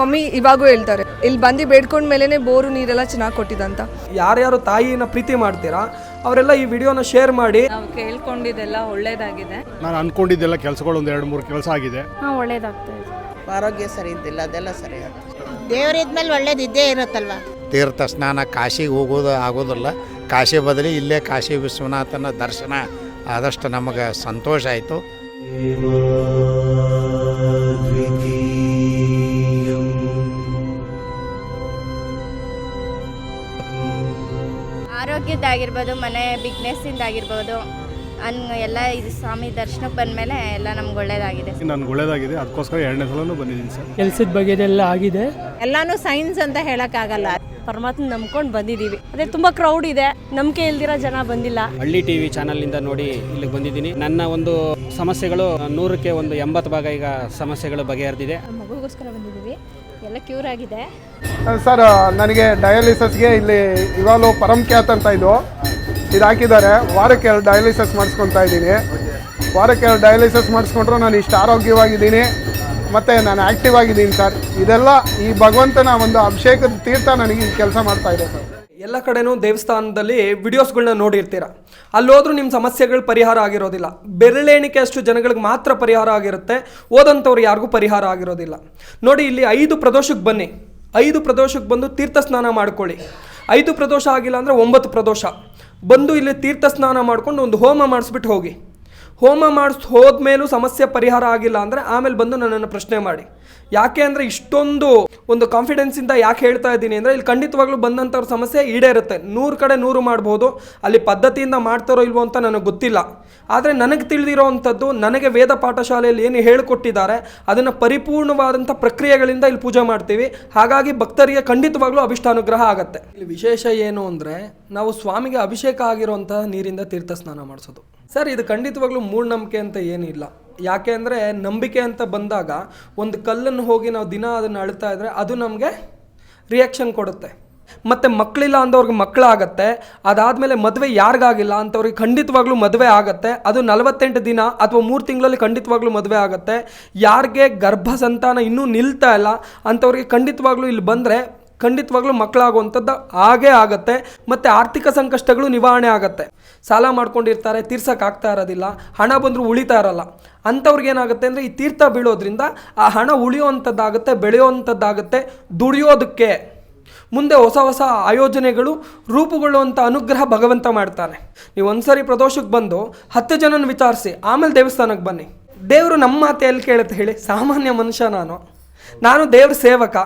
Mummy ಇವಾಗೂ ಹೇಳ್ತಾರೆ ಇಲ್ಲಿ ಬಂದು ಬೇಡ್ಕೊಂಡ ಮೇಲೇ ಬೋರು ನೀರೆಲ್ಲ ಚೆನ್ನಾಗಿ ಕೊಟ್ಟಿದಂತ. ಯಾರ್ಯಾರು ತಾಯಿನ ಪ್ರೀತಿ ಮಾಡ್ತೀರಾ ಅವರೆಲ್ಲ ಈ ವಿಡಿಯೋನ ಶೇರ್ ಮಾಡಿ. ನಾವು ಕೇಳ್ಕೊಂಡಿದ್ದೆಲ್ಲ ಒಳ್ಳೇದಾಗಿದೆ. ನಾನು ಅನ್ಕೊಂಡಿದ್ದೆಲ್ಲ ಕೆಲಸಗಳು ಒಂದು ಎರಡು ಮೂರು ಕೆಲಸ ಆಗಿದೆ. ಹಾಂ ಒಳ್ಳೇದಾಗ್ತಾ ಇದೆ. ಆರೋಗ್ಯ ಸರಿ ಇದ್ದಿಲ್ಲ ಅದೆಲ್ಲ ಸರಿ ದೇವರಿದ್ಮೇಲೆ ಒಳ್ಳೇದು ಇದ್ದೇ ಇರುತ್ತಲ್ವಾ? ತೀರ್ಥ ಸ್ನಾನ ಕಾಶಿಗೆ ಹೋಗೋದು ಆಗೋದಿಲ್ಲ. ಕಾಶಿ ಬದಲಿ ಇಲ್ಲೇ ಕಾಶಿ ವಿಶ್ವನಾಥನ ದರ್ಶನ ಆದಷ್ಟು ನಮಗೆ ಸಂತೋಷ ಆಯಿತು. ಆರೋಗ್ಯದ್ದಾಗಿರ್ಬೋದು ಮನೆ ಬಿಗ್ನೆಸ್ಸಿಂದಾಗಿರ್ಬೋದು ಅನ್ ಎಲ್ಲ ಇದು ಸ್ವಾಮಿ ದರ್ಶನಕ್ಕೆ ಬಂದಮೇಲೆ ಎಲ್ಲ ನಮ್ಗೆ ಒಳ್ಳೇದಾಗಿದೆ ನನ್ಗೆ ಒಳ್ಳೇದಾಗಿದೆ. ಅದಕ್ಕೋಸ್ಕರ ಎರಡನೇ ಸಲನೂ ಬಂದಿದ್ದೀನಿ ಸರ್. ಕೆಲಸದ ಬಗ್ಗೆದೆಲ್ಲ ಆಗಿದೆ. ಎಲ್ಲಾನು ಸೈನ್ಸ್ ಅಂತ ಹೇಳಕ್ಕಾಗಲ್ಲ. ಪರಮಾತ್ಮ ನಂಬ್ಕೊಂಡು ಬಂದಿದ್ದೀವಿ. ಅದೇ ತುಂಬ ಕ್ರೌಡ್ ಇದೆ. ನಂಬಿಕೆ ಇಲ್ದಿರೋ ಜನ ಬಂದಿಲ್ಲ. ಹಳ್ಳಿ ಟಿವಿ ಚಾನಲ್ನಿಂದ ನೋಡಿ ಇಲ್ಲಿಗೆ ಬಂದಿದ್ದೀನಿ. ನನ್ನ ಒಂದು ಸಮಸ್ಯೆಗಳು ನೂರಕ್ಕೆ ಒಂದು ಎಂಬತ್ತು ಭಾಗ ಈಗ ಸಮಸ್ಯೆಗಳು ಬಗೆಹರಿದಿದೆ. ಮಗುಗೋಸ್ಕರ ಬಂದಿದ್ದೀವಿ. ಎಲ್ಲ ಕ್ಯೂರ್ ಆಗಿದೆ. ಸರ್ ನನಗೆ ಡಯಾಲಿಸಸ್ಗೆ ಇಲ್ಲಿ ಇವಾಗಲೂ ಪರಂಖ್ಯಾತ್ ಅಂತ ಇದು. ಇದು ಹಾಕಿದ್ದಾರೆ. ವಾರಕ್ಕೆ ಎರಡು ಡಯಾಲಿಸಿಸ್ ಮಾಡಿಸ್ಕೊತಾ ಇದ್ದೀನಿ. ವಾರಕ್ಕೆ ಎರಡು ಡಯಾಲಿಸಿಸ್ ಮಾಡಿಸ್ಕೊಂಡ್ರು ನಾನು ಇಷ್ಟು ಆರೋಗ್ಯವಾಗಿದ್ದೀನಿ. ಮತ್ತು ನಾನು ಆ್ಯಕ್ಟಿವ್ ಆಗಿದ್ದೀನಿ, ಸರ್. ಇದೆಲ್ಲ ಈ ಭಗವಂತನ ಒಂದು ಅಭಿಷೇಕದ ತೀರ್ಥ ನನಗೆ ಕೆಲಸ ಮಾಡ್ತಾ ಇದೆ, ಸರ್. ಎಲ್ಲ ಕಡೆನೂ ದೇವಸ್ಥಾನದಲ್ಲಿ ವಿಡಿಯೋಸ್ಗಳನ್ನ ನೋಡಿರ್ತೀರ. ಅಲ್ಲೋದ್ರೂ ನಿಮ್ಮ ಸಮಸ್ಯೆಗಳು ಪರಿಹಾರ ಆಗಿರೋದಿಲ್ಲ. ಬೆರಳೆಣಿಕೆ ಅಷ್ಟು ಜನಗಳಿಗೆ ಮಾತ್ರ ಪರಿಹಾರ ಆಗಿರುತ್ತೆ. ಓದಂಥವ್ರು ಯಾರಿಗೂ ಪರಿಹಾರ ಆಗಿರೋದಿಲ್ಲ. ನೋಡಿ, ಇಲ್ಲಿ ಐದು ಪ್ರದೋಷಕ್ಕೆ ಬನ್ನಿ. ಐದು ಪ್ರದೋಷಕ್ಕೆ ಬಂದು ತೀರ್ಥ ಸ್ನಾನ ಮಾಡ್ಕೊಳ್ಳಿ. ಐದು ಪ್ರದೋಷ ಆಗಿಲ್ಲ ಅಂದರೆ ಒಂಬತ್ತು ಪ್ರದೋಷ. ಬಂದು ಇಲ್ಲಿ ತೀರ್ಥ ಸ್ನಾನ ಮಾಡ್ಕೊಂಡು ಒಂದು ಹೋಮ ಮಾಡಿಸ್ಬಿಟ್ಟು ಹೋಗಿ. ಹೋಮ ಮಾಡಿಸ್ ಹೋದ್ಮೇಲೂ ಸಮಸ್ಯೆ ಪರಿಹಾರ ಆಗಿಲ್ಲ ಅಂದರೆ ಆಮೇಲೆ ಬಂದು ನನ್ನನ್ನು ಪ್ರಶ್ನೆ ಮಾಡಿ. ಯಾಕೆ ಅಂದರೆ ಇಷ್ಟೊಂದು ಒಂದು ಕಾನ್ಫಿಡೆನ್ಸಿಂದ ಯಾಕೆ ಹೇಳ್ತಾ ಇದ್ದೀನಿ ಅಂದರೆ ಇಲ್ಲಿ ಖಂಡಿತವಾಗ್ಲೂ ಬಂದಂಥವ್ರ ಸಮಸ್ಯೆ ಈಡೇರುತ್ತೆ. ನೂರು ಕಡೆ ನೂರು ಮಾಡ್ಬೋದು, ಅಲ್ಲಿ ಪದ್ಧತಿಯಿಂದ ಮಾಡ್ತಾರೋ ಇಲ್ವೋ ಅಂತ ನನಗೆ ಗೊತ್ತಿಲ್ಲ. ಆದರೆ ನನಗೆ ತಿಳಿದಿರೋ ಅಂಥದ್ದು ನನಗೆ ವೇದ ಪಾಠಶಾಲೆಯಲ್ಲಿ ಏನು ಹೇಳಿಕೊಟ್ಟಿದ್ದಾರೆ, ಅದನ್ನು ಪರಿಪೂರ್ಣವಾದಂಥ ಪ್ರಕ್ರಿಯೆಗಳಿಂದ ಇಲ್ಲಿ ಪೂಜೆ ಮಾಡ್ತೀವಿ. ಹಾಗಾಗಿ ಭಕ್ತರಿಗೆ ಖಂಡಿತವಾಗ್ಲೂ ಅಭಿಷ್ಟಾನುಗ್ರಹ ಆಗುತ್ತೆ. ಇಲ್ಲಿ ವಿಶೇಷ ಏನು ಅಂದರೆ ನಾವು ಸ್ವಾಮಿಗೆ ಅಭಿಷೇಕ ಆಗಿರುವಂತಹ ನೀರಿಂದ ತೀರ್ಥ ಸ್ನಾನ ಮಾಡಿಸೋದು. ಸರ್, ಇದು ಖಂಡಿತವಾಗ್ಲೂ ಮೂಢನಂಬಿಕೆ ಅಂತ ಏನಿಲ್ಲ. ಯಾಕೆ ಅಂದರೆ ನಂಬಿಕೆ ಅಂತ ಬಂದಾಗ ಒಂದು ಕಲ್ಲನ್ನು ಹೋಗಿ ನಾವು ದಿನ ಅದನ್ನು ಅಳ್ತಾ ಇದ್ರೆ ಅದು ನಮಗೆ ರಿಯಾಕ್ಷನ್ ಕೊಡುತ್ತೆ. ಮತ್ತು ಮಕ್ಕಳಿಲ್ಲ ಅಂದವ್ರಿಗೆ ಮಕ್ಕಳಾಗತ್ತೆ. ಅದಾದಮೇಲೆ ಮದುವೆ ಯಾರಿಗಾಗಿಲ್ಲ ಅಂಥವ್ರಿಗೆ ಖಂಡಿತವಾಗ್ಲೂ ಮದುವೆ ಆಗುತ್ತೆ. ಅದು ನಲವತ್ತೆಂಟು ದಿನ ಅಥವಾ ಮೂರು ತಿಂಗಳಲ್ಲಿ ಖಂಡಿತವಾಗ್ಲೂ ಮದುವೆ ಆಗುತ್ತೆ. ಯಾರಿಗೆ ಗರ್ಭ ಸಂತಾನ ಇನ್ನೂ ನಿಲ್ತಾ ಇಲ್ಲ ಅಂಥವ್ರಿಗೆ ಖಂಡಿತವಾಗ್ಲೂ ಇಲ್ಲಿ ಬಂದರೆ ಖಂಡಿತವಾಗ್ಲೂ ಮಕ್ಕಳಾಗುವಂಥದ್ದು ಹಾಗೇ ಆಗುತ್ತೆ, ಮತ್ತು ಆರ್ಥಿಕ ಸಂಕಷ್ಟಗಳು ನಿವಾರಣೆ ಆಗುತ್ತೆ. ಸಾಲ ಮಾಡ್ಕೊಂಡಿರ್ತಾರೆ ತೀರ್ಸೋಕ್ಕಾಗ್ತಾ ಇರೋದಿಲ್ಲ, ಹಣ ಬಂದರೂ ಉಳಿತಾ ಇರಲ್ಲ. ಅಂಥವ್ರಿಗೆ ಏನಾಗುತ್ತೆ ಅಂದರೆ ಈ ತೀರ್ಥ ಬೀಳೋದ್ರಿಂದ ಆ ಹಣ ಉಳಿಯುವಂಥದ್ದಾಗುತ್ತೆ, ಬೆಳೆಯುವಂಥದ್ದಾಗುತ್ತೆ, ದುಡಿಯೋದಕ್ಕೆ. ಮುಂದೆ ಹೊಸ ಹೊಸ ಆಯೋಜನೆಗಳು ರೂಪುಗೊಳ್ಳುವಂಥ ಅನುಗ್ರಹ ಭಗವಂತ ಮಾಡ್ತಾನೆ. ನೀವು ಒಂದ್ಸರಿ ಪ್ರದೋಷಕ್ಕೆ ಬಂದು ಹತ್ತು ಜನನ ವಿಚಾರಿಸಿ, ಆಮೇಲೆ ದೇವಸ್ಥಾನಕ್ಕೆ ಬನ್ನಿ. ದೇವರು ನಮ್ಮ ಮಾತು ಎಲ್ಲಿ ಕೇಳುತ್ತೆ ಹೇಳಿ? ಸಾಮಾನ್ಯ ಮನುಷ್ಯ ನಾನು. ನಾನು ದೇವ್ರ ಸೇವಕ.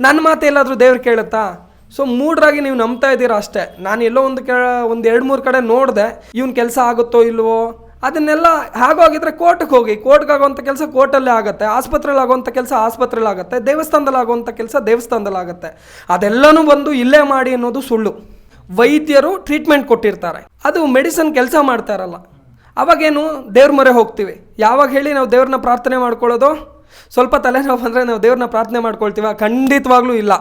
ನನ್ನ ಮಾತು ಎಲ್ಲಾದರೂ ದೇವ್ರು ಕೇಳುತ್ತಾ? ಸೊ ಮೂಡ್ರಾಗಿ ನೀವು ನಂಬ್ತಾ ಇದ್ದೀರಾ ಅಷ್ಟೇ. ನಾನು ಎಲ್ಲೋ ಒಂದು ಕೆ ಒಂದು ಎರಡು ಮೂರು ಕಡೆ ನೋಡಿದೆ, ಇವನ್ ಕೆಲಸ ಆಗುತ್ತೋ ಇಲ್ವೋ? ಅದನ್ನೆಲ್ಲ ಹಾಗಾಗಿದ್ರೆ ಕೋರ್ಟ್ಗೆ ಹೋಗಿ, ಕೋರ್ಟ್ಗೆ ಆಗುವಂಥ ಕೆಲಸ ಕೋರ್ಟಲ್ಲೇ ಆಗುತ್ತೆ. ಆಸ್ಪತ್ರೆಯಲ್ಲಿ ಆಗುವಂಥ ಕೆಲಸ ಆಸ್ಪತ್ರೆಯಲ್ಲಿ ಆಗುತ್ತೆ. ದೇವಸ್ಥಾನದಲ್ಲಿ ಆಗುವಂಥ ಕೆಲಸ ದೇವಸ್ಥಾನದಲ್ಲಿ ಆಗುತ್ತೆ. ಅದೆಲ್ಲನೂ ಬಂದು ಇಲ್ಲೇ ಮಾಡಿ ಅನ್ನೋದು ಸುಳ್ಳು. ವೈದ್ಯರು ಟ್ರೀಟ್ಮೆಂಟ್ ಕೊಟ್ಟಿರ್ತಾರೆ. ಅದು ಮೆಡಿಸನ್ ಕೆಲಸ ಮಾಡ್ತಾ ಇರಲ್ಲ. ಅವಾಗೇನು ದೇವ್ರ ಮೊರೆ ಹೋಗ್ತೀವಿ. ಯಾವಾಗ ಹೇಳಿ ನಾವು ದೇವ್ರನ್ನ ಪ್ರಾರ್ಥನೆ ಮಾಡ್ಕೊಳ್ಳೋದು? ಸ್ವಲ್ಪ ತಲೆನೋವು ಬಂದರೆ ನಾವು ದೇವ್ರನ್ನ ಪ್ರಾರ್ಥನೆ ಮಾಡ್ಕೊಳ್ತೀವ? ಖಂಡಿತವಾಗ್ಲೂ ಇಲ್ಲ.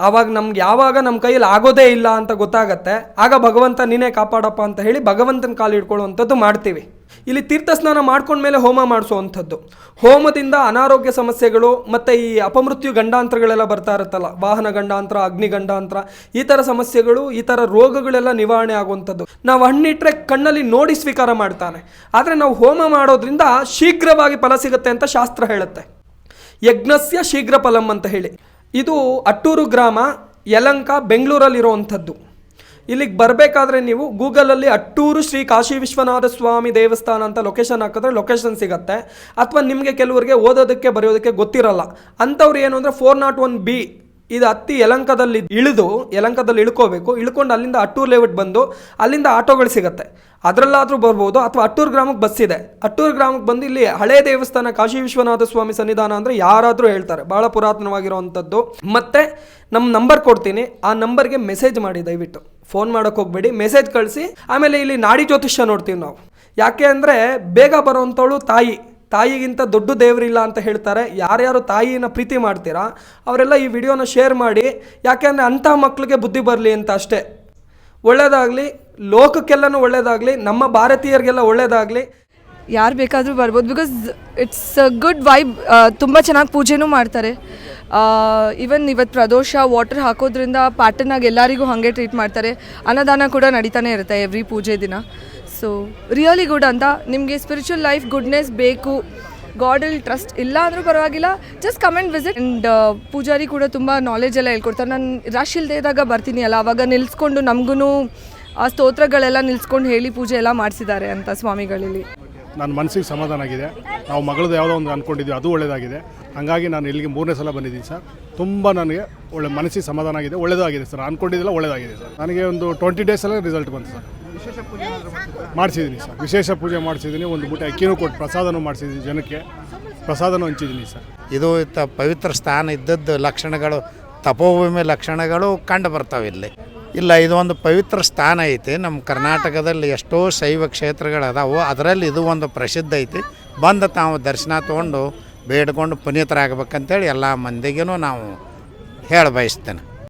ಆವಾಗ ನಮ್ಗೆ ಯಾವಾಗ ನಮ್ಮ ಕೈಯಲ್ಲಿ ಆಗೋದೇ ಇಲ್ಲ ಅಂತ ಗೊತ್ತಾಗತ್ತೆ. ಆಗ ಭಗವಂತ ನೀನೇ ಕಾಪಾಡಪ್ಪ ಅಂತ ಹೇಳಿ ಭಗವಂತನ ಕಾಲು ಹಿಡ್ಕೊಳ್ಳುವಂಥದ್ದು ಮಾಡ್ತೀವಿ. ಇಲ್ಲಿ ತೀರ್ಥ ಸ್ನಾನ ಮಾಡ್ಕೊಂಡ್ಮೇಲೆ ಹೋಮ ಮಾಡಿಸುವಂಥದ್ದು. ಹೋಮದಿಂದ ಅನಾರೋಗ್ಯ ಸಮಸ್ಯೆಗಳು, ಮತ್ತು ಈ ಅಪಮೃತ್ಯು ಗಂಡಾಂತರಗಳೆಲ್ಲ ಬರ್ತಾ ಇರುತ್ತಲ್ಲ, ವಾಹನ ಗಂಡಾಂತರ, ಅಗ್ನಿ ಗಂಡಾಂತರ, ಈ ಥರ ಸಮಸ್ಯೆಗಳು, ಈ ಥರ ರೋಗಗಳೆಲ್ಲ ನಿವಾರಣೆ ಆಗುವಂಥದ್ದು. ನಾವು ಹಣ್ಣಿಟ್ರೆ ಕಣ್ಣಲ್ಲಿ ನೋಡಿ ಸ್ವೀಕಾರ ಮಾಡ್ತಾನೆ. ಆದರೆ ನಾವು ಹೋಮ ಮಾಡೋದ್ರಿಂದ ಶೀಘ್ರವಾಗಿ ಫಲ ಸಿಗುತ್ತೆ ಅಂತ ಶಾಸ್ತ್ರ ಹೇಳುತ್ತೆ. ಯಜ್ಞಸ್ಯ ಶೀಘ್ರ ಫಲಂ ಅಂತ ಹೇಳಿ. ಇದು ಅಟ್ಟೂರು ಗ್ರಾಮ, ಯಲಂಕ, ಬೆಂಗಳೂರಲ್ಲಿರುವಂಥದ್ದು. ಇಲ್ಲಿಗೆ ಬರಬೇಕಾದ್ರೆ ನೀವು ಗೂಗಲಲ್ಲಿ ಅಟ್ಟೂರು ಶ್ರೀ ಕಾಶಿ ವಿಶ್ವನಾಥ ಸ್ವಾಮಿ ದೇವಸ್ಥಾನ ಅಂತ ಲೊಕೇಶನ್ ಹಾಕಿದ್ರೆ ಲೊಕೇಶನ್ ಸಿಗುತ್ತೆ. ಅಥವಾ ನಿಮಗೆ ಕೆಲವರಿಗೆ ಓದೋದಕ್ಕೆ, ಬರೆಯೋದಕ್ಕೆ ಗೊತ್ತಿರಲ್ಲ. ಅಂಥವ್ರು ಏನು ಅಂದರೆ ಫೋರ್ ನಾಟ್ ಒನ್ ಬಿ ಇದು ಹತ್ತಿ ಯಲಂಕದಲ್ಲಿ ಇಳಿದು, ಯಲಂಕದಲ್ಲಿ ಇಳ್ಕೋಬೇಕು. ಇಳ್ಕೊಂಡು ಅಲ್ಲಿಂದ ಅಟ್ಟೂರು ಲೇಔಟ್ ಬಂದು, ಅಲ್ಲಿಂದ ಆಟೋಗಳು ಸಿಗುತ್ತೆ. ಅದರಲ್ಲಾದರೂ ಬರ್ಬೋದು, ಅಥವಾ ಅಟ್ಟೂರು ಗ್ರಾಮಕ್ಕೆ ಬಸ್ ಇದೆ. ಅಟ್ಟೂರು ಗ್ರಾಮಕ್ಕೆ ಬಂದು ಇಲ್ಲಿ ಹಳೆ ದೇವಸ್ಥಾನ, ಕಾಶಿ ವಿಶ್ವನಾಥ ಸ್ವಾಮಿ ಸನ್ನಿಧಾನ ಅಂದರೆ ಯಾರಾದರೂ ಹೇಳ್ತಾರೆ. ಭಾಳ ಪುರಾತನವಾಗಿರುವಂಥದ್ದು. ಮತ್ತು ನಮ್ಮ ನಂಬರ್ ಕೊಡ್ತೀನಿ. ಆ ನಂಬರ್ಗೆ ಮೆಸೇಜ್ ಮಾಡಿ ದಯವಿಟ್ಟು. ಫೋನ್ ಮಾಡೋಕೆ ಹೋಗಬೇಡಿ ಮೆಸೇಜ್ ಕಳಿಸಿ, ಆಮೇಲೆ ಇಲ್ಲಿ ನಾಡಿ ಜ್ಯೋತಿಷ್ಯ ನೋಡ್ತೀವಿ ನಾವು. ಯಾಕೆ ಅಂದರೆ ಬೇಗ ಬರೋವಂಥವಳು ತಾಯಿ, ತಾಯಿಗಿಂತ ದೊಡ್ಡ ದೇವರಿಲ್ಲ ಅಂತ ಹೇಳ್ತಾರೆ. ಯಾರ್ಯಾರು ತಾಯಿನ ಪ್ರೀತಿ ಮಾಡ್ತೀರಾ, ಅವರೆಲ್ಲ ಈ ವಿಡಿಯೋನ ಶೇರ್ ಮಾಡಿ, ಯಾಕೆ ಅಂದರೆ ಅಂಥ ಮಕ್ಕಳಿಗೆ ಬುದ್ಧಿ ಬರಲಿ ಅಂತ ಅಷ್ಟೇ. ಒಳ್ಳೆಯದಾಗಲಿ ಲೋಕಕ್ಕೆಲ್ಲನೂ ಒಳ್ಳೆಯದಾಗಲಿ ನಮ್ಮ ಭಾರತೀಯರಿಗೆಲ್ಲ ಒಳ್ಳೆಯದಾಗಲಿ ಯಾರು ಬೇಕಾದರೂ ಬರ್ಬೋದು because it's a good vibe ತುಂಬ ಚೆನ್ನಾಗಿ ಪೂಜೆನೂ ಮಾಡ್ತಾರೆ. ಈವನ್ ಇವತ್ತು ಪ್ರದೋಷ ವಾಟರ್ ಹಾಕೋದ್ರಿಂದ ಪ್ಯಾಟರ್ನಾಗ ಎಲ್ಲರಿಗೂ ಹಾಗೆ ಟ್ರೀಟ್ ಮಾಡ್ತಾರೆ. ಅನ್ನದಾನ ಕೂಡ ನಡೀತಾನೆ ಇರುತ್ತೆ ಎವ್ರಿ ಪೂಜೆ ದಿನ. ಸೊ ರಿಯಲಿ ಗುಡ್ ಅಂತ. ನಿಮಗೆ ಸ್ಪಿರಿಚುವಲ್ ಲೈಫ್ ಗುಡ್ನೆಸ್ ಬೇಕು. ಗಾಡಲ್ಲಿ ಟ್ರಸ್ಟ್ ಇಲ್ಲ ಅಂದರೂ ಪರವಾಗಿಲ್ಲ. Just come and visit and Poojary ಕೂಡ ತುಂಬ ನಾಲೆಜ್ ಎಲ್ಲ ಹೇಳ್ಕೊಡ್ತಾರೆ. ನಾನು ರಶ್ ಇಲ್ಲದೆ ಇದ್ದಾಗ ಬರ್ತೀನಿ ಅಲ್ಲ. ಅವಾಗ ನಿಲ್ಸ್ಕೊಂಡು ನಮಗೂ ಆ ಸ್ತೋತ್ರಗಳೆಲ್ಲ ನಿಲ್ಸ್ಕೊಂಡು ಹೇಳಿ ಪೂಜೆ ಎಲ್ಲ ಮಾಡಿಸಿದ್ದಾರೆ ಅಂತ ಸ್ವಾಮಿಗಳಲ್ಲಿ. ನನ್ನ ಮನಸ್ಸಿಗೆ ಸಮಾಧಾನ ಆಗಿದೆ. ನಾವು ಮಗಳದ್ದು ಯಾವುದೋ ಒಂದು ಅಂದ್ಕೊಂಡಿದ್ವಿ ಅದು ಒಳ್ಳೆಯದಾಗಿದೆ ಹಾಗಾಗಿ ನಾನು ಇಲ್ಲಿಗೆ ಮೂರನೇ ಸಲ ಬಂದಿದ್ದೀನಿ ಸರ್. ತುಂಬ ನನಗೆ ಒಳ್ಳೆ ಮನಸ್ಸಿಗೆ ಸಮಾಧಾನ ಆಗಿದೆ. ಒಳ್ಳೆಯದಾಗಿದೆ ಸರ್. ಅಂದ್ಕೊಂಡಿದ್ದೆಲ್ಲ ಒಳ್ಳೆಯದಾಗಿದೆ ಸರ್. ನನಗೆ ಒಂದು ಟ್ವೆಂಟಿ ಡೇಸಲ್ಲೇ ರಿಸಲ್ಟ್ ಬಂತು ಸರ್. ಮಾಡಿಸಿದ್ದೀನಿ ಸರ್. ವಿಶೇಷ ಪೂಜೆ ಮಾಡಿಸಿದ್ದೀನಿ. ಒಂದು ಬುಟ್ಟಿ ಅಕ್ಕಿನೂ ಕೊಟ್ಟು ಪ್ರಸಾದನೂ ಮಾಡಿಸಿದ್ದೀನಿ ಜನಕ್ಕೆ. ಪ್ರಸಾದನೂ ಹಂಚಿದ್ದೀನಿ ಸರ್. ಇದು ಇತ್ತ ಪವಿತ್ರ ಸ್ಥಾನ ಇದ್ದದ್ದು ಲಕ್ಷಣಗಳು, ತಪೋಭೂಮಿ ಲಕ್ಷಣಗಳು ಕಂಡು ಬರ್ತಾವೆ ಇಲ್ಲಿ. ಇಲ್ಲ, ಇದು ಒಂದು ಪವಿತ್ರ ಸ್ಥಾನ ಐತಿ. ನಮ್ಮ ಕರ್ನಾಟಕದಲ್ಲಿ ಎಷ್ಟೋ ಶೈವ ಕ್ಷೇತ್ರಗಳು ಅದಾವು ಅದರಲ್ಲಿ ಇದು ಒಂದು ಪ್ರಸಿದ್ಧ ಐತಿ. ಬಂದು ತಾವು ದರ್ಶನ ತೊಗೊಂಡು ಬೇಡ್ಕೊಂಡು ಪುನೀತರಾಗಬೇಕಂತೇಳಿ ಎಲ್ಲ ಮಂದಿಗೂ ನಾವು ಹೇಳ ಬಯಸ್ತೇನೆ.